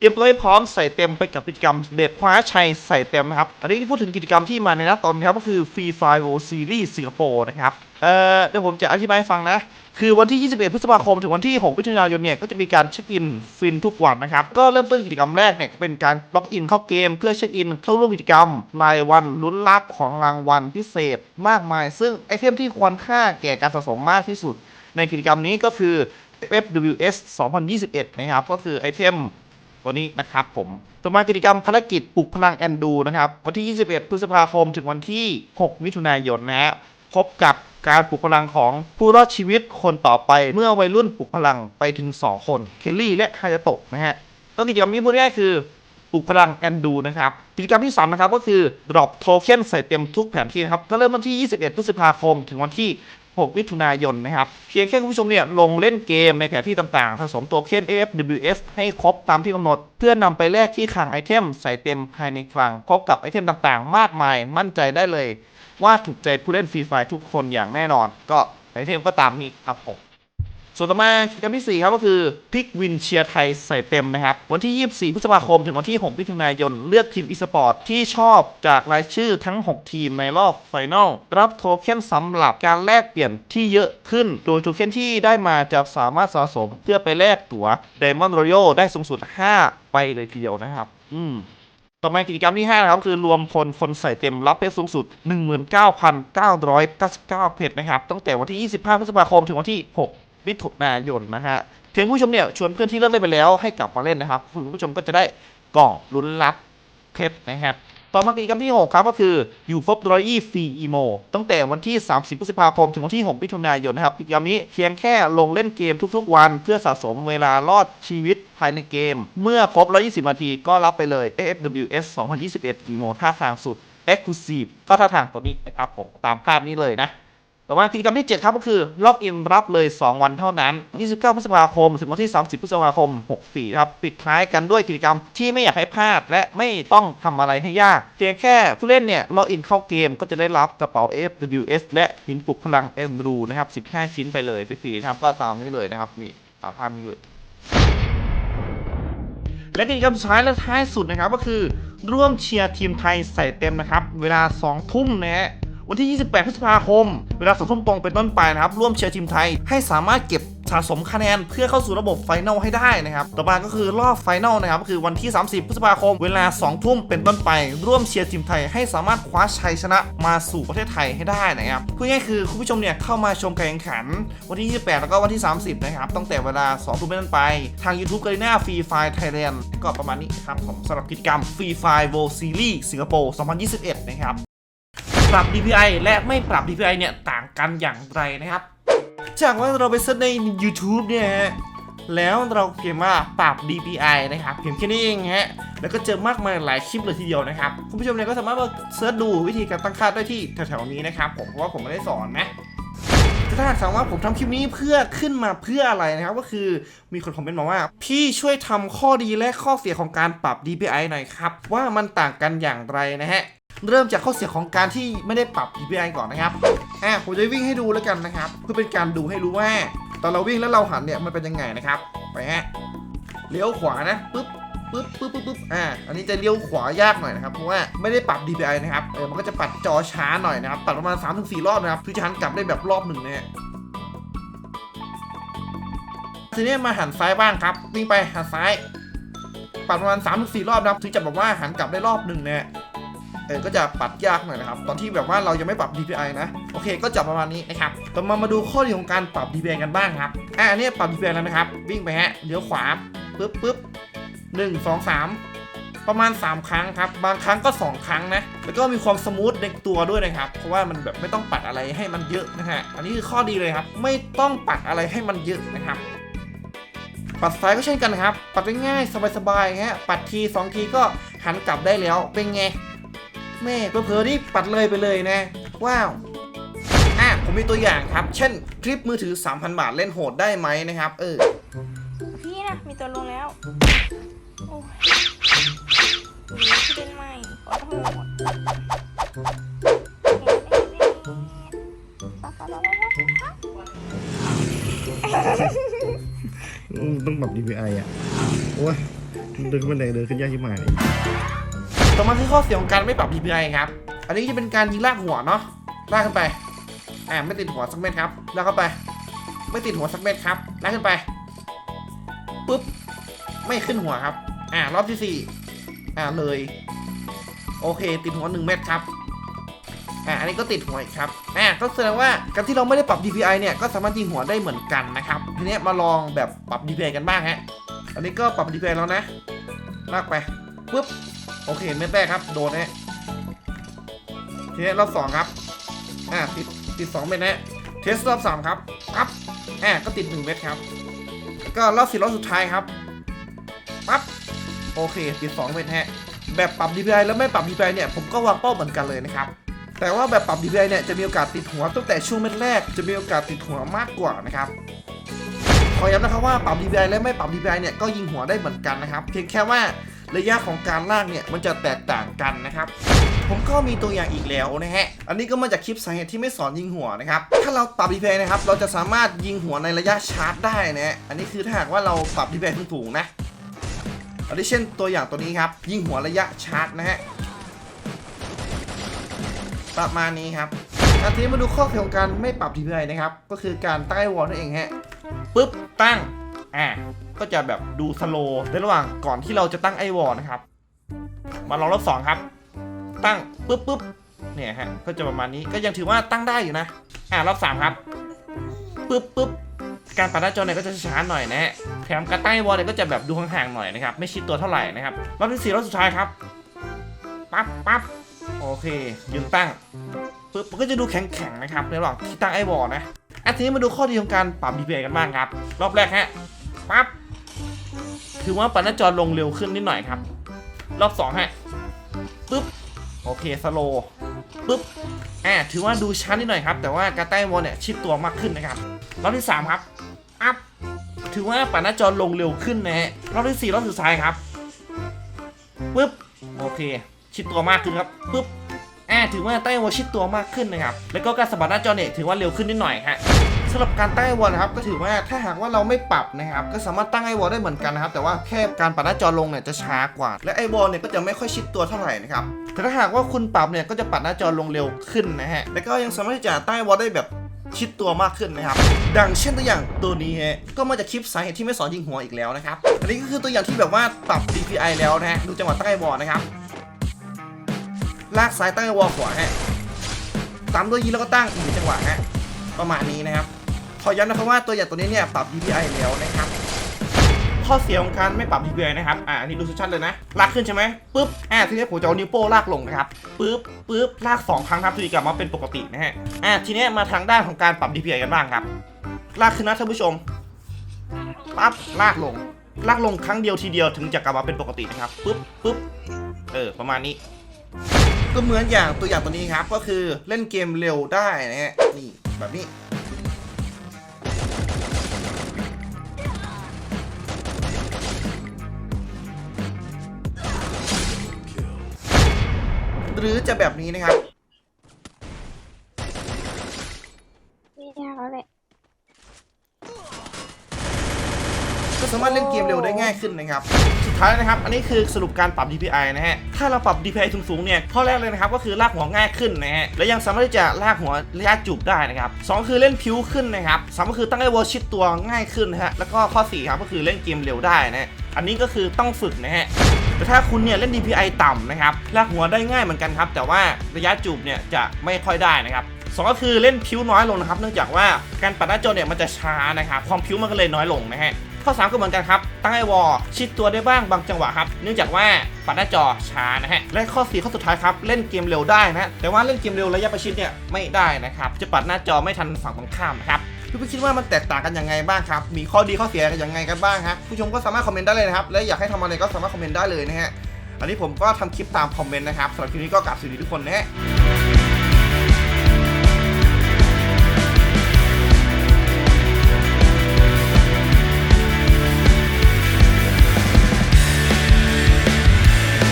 เตรียมตัวให้พร้อมใส่เต็มไปกับกิจกรรมเด็ดคว้าชัยใส่เต็มนะครับ อันนี้พูดถึงกิจกรรมที่มาในนัดตอนนี้ครับก็คือ Free Fire World Series สิงคโปร์นะครับ เอ่อเดี๋ยวผมจะอธิบายให้ฟังนะ คือวันที่ 21 พฤษภาคมถึงวันที่ 6 มิถุนายนเนี่ย ก็จะมีการเช็คอินฟินทุกวันนะครับ ก็เริ่มต้นกิจกรรมแรกเนี่ยเป็นการล็อกอินเข้าเกม เพื่อเช็คอินเข้าร่วมกิจกรรมรายวันลุ้นรับของรางวัลพิเศษมากมาย ซึ่งไอเทมที่ควรค่าแก่การสะสมมากที่สุดในกิจกรรมนี้ก็คือ FWS 2021 นะครับ ก็คือไอเทม ตัวนี้นะครับผมต่อมากิจกรรมภารกิจปลุกพลังแอนดูนะครับ วันที่ 21 พฤษภาคมถึงวันที่ 6 มิถุนายนนะฮะพบกับการปลุกพลังของผู้รอดชีวิตคนต่อไป เมื่อวัยรุ่นปลุกพลังไปถึง 2 คน เคลลี่และฮายาโตะนะฮะต้นกิจกรรมนี้พูดง่ายคือปลุกพลังแอนดูนะครับ กิจกรรมที่ 3 นะครับ ก็คือ drop token ใส่เต็มทุกแผนที่นะครับก็เริ่มวันที่ 21 พฤษภาคม ถึงวันที่ 6 มิถุนายนนะครับ เพียงแค่คุณผู้ชมเนี่ยลงเล่นเกมในแผนที่ต่างๆผสมตัวเคน AFWS ให้ครบตามที่กำหนด เพื่อนำไปแลกที่คลังไอเทมใส่เต็มภายในคลังพบกับไอเทมต่างๆ มากมายมั่นใจได้เลย ว่าถูกใจผู้เล่นฟรีไฟทุกคนอย่างแน่นอน ก็ไอเทมก็ตามนี้ครับผม ส่วนต่อมากิจกรรมที่ 4 ครับก็คือพิกวินเชียร์ไทยใส่เต็มนะครับ วันที่ 24 พฤษภาคม ถึงวันที่ 6 มิถุนายน เลือกทีมอีสปอร์ตที่ชอบจากรายชื่อทั้ง 6 ทีมในรอบไฟนอลรับโทเค็นสำหรับการแลกเปลี่ยนที่เยอะขึ้น โดยโทเค็นที่ได้มาจะสามารถสะสมเพื่อไปแลกตั๋ว Diamond Royal ได้สูงสุด 5 ไปเลยทีเดียวนะครับ อืมต่อมากิจกรรมที่5นะครับคือรวมพลคนใส่เต็มรับเพชรสูงสุด 19,999เพชรนะครับตั้งแต่วันที่ 25 พฤษภาคมถึงวันที่ 6 มิถุนายนนะฮะเพียงผู้ชมเนี่ยชวนเพื่อนที่เลิกเล่นไปแล้วให้กลับมาเล่นนะครับคุณผู้ชมก็จะได้กล่องลุ้นรับเพชรนะครับต่อมากิจกรรมที่ 6 ครับก็คืออยู่ครบร้อยยี่ฟรีอีโมตั้งแต่วันที่ 30พฤษภาคมถึงวันที่ 6มิถุนายนนะครับกิจกรรมนี้เพียงแค่ลงเล่นเกมทุกๆ วันเพื่อสะสมเวลารอดชีวิตภายในเกม เมื่อครบ 120 นาทีก็รับไปเลย AFWS 2021อีโมท่าทางสุด Exclusive ก็ท่าทางตัวนี้นะครับผมตามภาพนี้เลยนะ ต่อมากิจกรรมที่ 7 ครับก็คือล็อกอินรับเลย 2 วันเท่านั้น 29 พฤษภาคม ถึงวันที่ 30 พฤษภาคม 64 ครับ ปิดท้ายกันด้วยกิจกรรมที่ไม่อยากให้พลาด และไม่ต้องทำอะไรให้ยาก เพียงแค่ผู้เล่นเนี่ยล็อกอินเข้าเกมก็จะได้รับกระเป๋า FWS และหินปลุกพลัง m อ u นะครับ 15 ชิ้นไปเลยฟรีๆนะครับ ก็ตามนี้เลยนะครับนี่ตาภาพนี้เลยและกิจกรรมสุดท้ายและท้ายสุดนะครับก็คือร่วมเชียร์ทีมไทยใส่เต็มนะครับ เวลา 2 ทุ่มนะฮะ วันที่ 28 พฤษภาคม เวลา2ทุ่มตรงเป็นต้นไปนะครับ ร่วมเชียร์ทีมไทยให้สามารถเก็บสะสมคะแนนเพื่อเข้าสู่ระบบไฟแนลให้ได้นะครับ ต่อมาก็คือรอบไฟแนลนะครับ ก็คือวันที่ 30 พฤษภาคม เวลา 2 ทุ่มเป็นต้นไป ร่วมเชียร์ทีมไทยให้สามารถคว้าชัยชนะมาสู่ประเทศไทยให้ได้นะครับพูดง่ายๆคือคุณผู้ชมเนี่ยเข้ามาชมการแข่งขัน วันที่ 28 แล้วก็วันที่ 30 นะครับ ตั้งแต่เวลา 2 ทุ่มเป็นต้นไป ทาง YouTube ก a รีนาฟรีไฟไทยแลนด์ก็ประมาณนี้ครับผมสำหรับกิจกรรมฟรีไฟ World Series สิงคโปร์ 2021 นะครับ ปรับ DPI และไม่ปรับ DPI เนี่ยต่างกันอย่างไรนะครับ จากว่าเราไปเซิร์ชใน YouTube เนี่ยฮะแล้วเราเขียนว่าปรับ DPI นะครับเพียงแค่นี้เองฮะ แล้วก็เจอมากมายหลายคลิปเลยทีเดียวนะครับ คุณผู้ชมเนี่ยก็สามารถมาเซิร์ชดูวิธีการตั้งค่าได้ที่แถวๆนี้นะครับผม เพราะว่าผมไม่ได้สอนนะถ้าหากถามว่าผมทำคลิปนี้เพื่อขึ้นมาเพื่ออะไรนะครับ ก็คือมีคนคอมเมนต์มาว่า พี่ช่วยทำข้อดีและข้อเสียของการปรับ DPI หน่อยครับ ว่ามันต่างกันอย่างไรนะฮะ เริ่มจากข้อเสียของการที่ไม่ได้ปรับ DPI ก่อนนะครับอะผมจะวิ่งให้ดูแล้วกันนะครับ เพื่อเป็นการดูให้รู้ว่า ตอนเราวิ่งแล้วเราหันเนี่ยมันเป็นยังไงนะครับ ไปฮะ เลี้ยวขวานะปึ๊บปึ๊บปึ๊บปึ๊บปึ๊บอ่า อันนี้จะเลี้ยวขวายากหน่อยนะครับ เพราะว่าไม่ได้ปรับ DPI นะครับ เออ มันก็จะปัดจอช้าหน่อยนะครับ ปัดประมาณ 3-4 รอบนะครับคือจะหันกลับได้แบบรอบหนึ่งนะฮะทีนี้มาหันซ้ายบ้างครับ วิ่งไปหันซ้าย ปัดประมาณ3ามถึงสรอบนะครับ ถึงจะแบบว่าหันกลับได้รอบหนึ่งเนี่ย ออก็จะปัดยากหน่อยนะครับ ตอนที่แบบว่าเรายังไม่ปรับ DPI นะ โอเค ก็จะประมาณนี้นะครับ ต่อมามาดูข้อดีของการปรับ DPI กันบ้างครับ อ่าอันนี้ปรับ DPI แล้วนะครับ วิ่งไปฮะ เลี้ยวขวา ปึ๊บปึ๊บหนึ่งสองสามประมาณ 3 ครั้งครับ บางครั้งก็ 2 ครั้งนะ แล้วก็มีความสมูทในตัวด้วยนะครับ เพราะว่ามันแบบไม่ต้องปัดอะไรให้มันเยอะนะฮะ อันนี้คือข้อดีเลยครับ ไม่ต้องปัดอะไรให้มันเยอะนะครับ ปัดซ้ายก็เช่นกันครับ ปัดง่ายๆสบายๆฮะ ปัดทีสองทีก็หันกลับได้แล้ว เป็นไง แม่เผลอๆนี่ปัดเลยไปเลยนะ ว้าวอะผมมีตัวอย่างครับ เช่นคลิปมือถือ 3,000 บาทเล่นโหดได้ไหมนะครับ เออ พี่นะมีตัวลงแล้ว โอ้ยนี่ที่เป็นใหม่ขอโทษต้องปรับ DPI อะ โอ้ยเดินขึ้นบันไดเดินขึ้นยากยิ่งมากเลย ต่อมาคือข้อเสียของการไม่ปรับ DPI ครับ อันนี้จะเป็นการยิงลากหัวเนาะลากขึ้นไปอ่าไม่ติดหัวสักเม็ดครับลากเข้าไป ไม่ติดหัวสักเม็ดครับลากขึ้นไปปุ๊บไม่ขึ้นหัวครับ อ่ารอบที่สี่อ่าเลย โอเค ติดหัวหนึ่งเม็ดครับอ่าอันนี้ก็ติดหัวอีกครับอ่าก็แสดงว่าการที่เราไม่ได้ปรับ DPI เนี่ยก็สามารถยิงหัวได้เหมือนกันนะครับ ทีนี้มาลองแบบปรับ DPI กันบ้างฮะ อันนี้ก็ปรับ DPI แล้วนะ ลากไปปุ๊บ โอเคเม็ดแรกครับ โดนฮะทีนี้รอบสองครับ อ่าติดติดสองเม็ดนะฮะเทสรอบสามครับปั๊บแอ่าก็ติดหนึ่งเม็ดครับ ก็รอบสี่รอบสุดท้ายครับปั๊บโอเค ติดสองเม็ดฮะแบบปรับ DPI แล้วไม่ปรับ DPI เนี่ยผมก็วางเป้าเหมือนกันเลยนะครับแต่ว่าแบบปรับ DPI เนี่ยจะมีโอกาสติดหัวตั้งแต่ช่วงเม็ดแรกจะมีโอกาสติดหัวมากกว่านะครับขอย้ำนะครับว่าปรับ DPI และไม่ปรับ DPI เนี่ยก็ยิงหัวได้เหมือนกันนะครับ เพียงแค่ว่า ระยะของการลากเนี่ยมันจะแตกต่างกันนะครับผมก็มีตัวอย่างอีกแล้วนะฮะ อันนี้ก็มาจากคลิปสาเหตุที่ไม่สอนยิงหัวนะครับ ถ้าเราปรับ DPI นะครับ เราจะสามารถยิงหัวในระยะชาร์จได้นะฮะอันนี้คือถ้าหากว่าเราปรับ DPI สูงนะ อันนี้เช่นตัวอย่างตัวนี้ครับ ยิงหัวระยะชาร์จนะฮะ ประมาณนี้ครับอันทีนี้มาดูข้อเสียของการไม่ปรับ DPI นะครับ ก็คือการตั้งไอวอลนั่นเองฮะปุ๊บ ตั้ง อ่าก็จะแบบดูสโลว์ในระหว่างก่อนที่เราจะตั้งไอวอลนะครับ มาลองรอบสองครับ ตั้งปุ๊บปุ๊บเนี่ยฮะก็จะประมาณนี้ก็ยังถือว่าตั้งได้อยู่นะ อ่ารอบสามครับปุ๊บปุ๊บการปัดหน้าจอเนี่ยก็จะช้าหน่อยนะฮะแถมการตั้งไอวอลเนี่ยก็จะแบบดูห่างๆหน่อยนะครับ ไม่ชิดตัวเท่าไหร่นะครับรอบที่สี่รอบสุดท้ายครับปั๊บปั๊บโอเค ยืนตั้งปึ๊บมันก็จะดูแข็งๆนะครับในระหว่างที่ตั้งไอวอลนะอันทีนี้มาดูข้อดีของการปรับ DPI กันบ้างครับ รอบแรกฮะ ปั๊บถือว่าปัดหน้าจอลงเร็วขึ้นนิดหน่อยครับ รอบสองฮะปึ๊บโอเคสโลว์ปึ๊บอ่าถือว่าดูช้านิดหน่อยครับ แต่ว่าการตั้งไอวอลเนี่ยชิดตัวมากขึ้นนะครับ รอบที่สามครับอัพถือว่าปัดหน้าจอลงเร็วขึ้นนะฮะรอบที่สี่รอบสุดท้ายครับปึ๊บโอเค ชิดตัวมากขึ้นครับปึ๊บอ่าถือว่าใต้วอลชิดตัวมากขึ้นนะครับ แล้วก็การสะบัดหน้าจอเนี่ยถือว่าเร็วขึ้นนิดหน่อยฮะ สำหรับการตั้งไอวอลนะครับก็ถือว่าถ้าหากว่าเราไม่ปรับนะครับก็สามารถตั้งไอวอลได้เหมือนกันนะครับแต่ว่าแค่การปัดหน้าจอลงเนี่ยจะช้ากว่า และไอวอลเนี่ยก็จะไม่ค่อยชิดตัวเท่าไหร่นะครับแต่ถ้าหากว่าคุณปรับเนี่ยก็จะปัดหน้าจอลงเร็วขึ้นนะฮะแล้วก็ยังสามารถที่จะตั้งไอวอลได้แบบชิดตัวมากขึ้นนะครับ ดังเช่นตัวอย่างตัวนี้ฮะ ก็มาจากคลิปสาเหตุที่ไม่สอนยิงหัวอีกแล้วนะครับ อันนี้ก็คือตัวอย่างที่แบบว่าปรับ DPI แล้วนะฮะ ดูจังหวะตั้งไอวอลนะครับ ลากซ้ายตั้งไอวอลขวาฮะ ตามด้วยยีแล้วก็ตั้งอีกจังหวะฮะ ประมาณนี้นะครับ ขอย้ำนะครับว่าตัวอย่างตัวนี้เนี่ยปรับ DPI แล้วนะครับข้อเสียของการไม่ปรับ DPI นะครับ อ่าอันนี่ดูชัดเลยนะ ลากขึ้นใช่ไหมปุ๊บ อ่า ทีนี้ผมจะเอานิ้วโป้ลากลงนะครับปุ๊บปุ๊บ ลากสองครั้งครับทีนี้กลับมาเป็นปกตินะฮะ อ่า ทีนี้มาทางด้านของการปรับ DPI กันบ้างครับ ลากขึ้นนะท่านผู้ชม ปั๊บ ลากลง ลากลงครั้งเดียวทีเดียวถึงจะกลับมาเป็นปกตินะครับปุ๊บปุ๊บ เออ ประมาณนี้ ก็เหมือนอย่างตัวอย่างตัวนี้ครับ ก็คือเล่นเกมเร็วได้นะฮะ นี่ แบบนี้ หรือจะแบบนี้นะครับ ไม่ยากแล้วแหละ ก็สามารถเล่นเกมเร็วได้ง่ายขึ้นนะครับ สุดท้ายนะครับ อันนี้คือสรุปการปรับ DPI นะฮะ ถ้าเราปรับ DPI สูงๆ เนี่ย ข้อแรกเลยนะครับ ก็คือลากหัวง่ายขึ้นนะฮะ และยังสามารถที่จะลากหัวระยะจูบได้นะครับสองคือเล่นพิ้วขึ้นนะครับสามก็คือตั้งไอวอลชิดตัวง่ายขึ้นนะฮะ แล้วก็ข้อ4ครับก็คือเล่นเกมเร็วได้นะฮะอันนี้ก็คือต้องฝึกนะฮะ แต่ถ้าคุณเนี่ยเล่น DPI ต่ำนะครับลากหัวได้ง่ายเหมือนกันครับ แต่ว่าระยะจูบเนี่ยจะไม่ค่อยได้นะครับสองก็คือเล่นพิ้วน้อยลงนะครับ เนื่องจากว่าการปัดหน้าจอเนี่ยมันจะช้านะครับความพิ้วมันก็เลยน้อยลงนะฮะข้อ 3 ก็เหมือนกันครับ ตั้งไอวอลชิดตัวได้บ้างบางจังหวะครับ เนื่องจากว่าปัดหน้าจอช้านะฮะ และข้อ 4 ข้อสุดท้ายครับ เล่นเกมเร็วได้นะฮะแต่ว่าเล่นเกมเร็วระยะประชิดเนี่ยไม่ได้นะครับ จะปัดหน้าจอไม่ทันฝั่งตรงข้ามนะครับ พี่ๆคิดว่ามันแตกต่างกันยังไงบ้างครับ มีข้อดีข้อเสียกันยังไงกันบ้างฮะผู้ชมก็สามารถคอมเมนต์ได้เลยนะครับ และอยากให้ทำอะไรก็สามารถคอมเมนต์ได้เลยนะฮะอันนี้ผมก็ทำคลิปตามคอมเมนต์นะครับสำหรับคลิปนี้ก็กราบสวัสดีทุกคนนะฮะ